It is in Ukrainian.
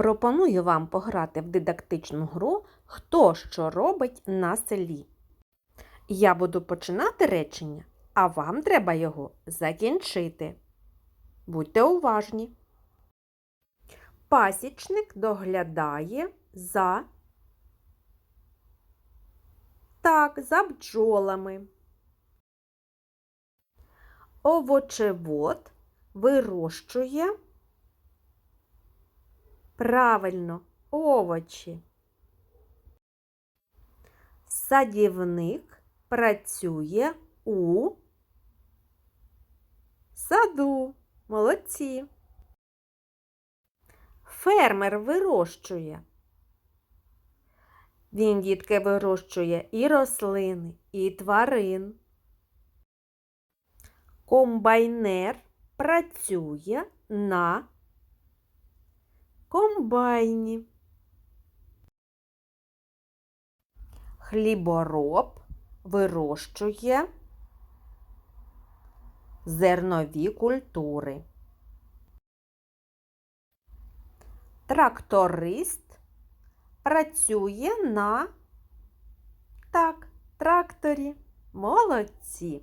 Пропоную вам пограти в дидактичну гру Хто що робить на селі. Я буду починати речення, а вам треба його закінчити. Будьте уважні. Пасічник доглядає за так, за бджолами. Овочевод вирощує правильно овочі. Садівник працює у саду. Молодці. Фермер вирощує. Він, дітки, вирощує і рослини, і тварин. Комбайнер працює на комбайні. Хлібороб вирощує зернові культури. Тракторист працює на так, тракторі. Молодці.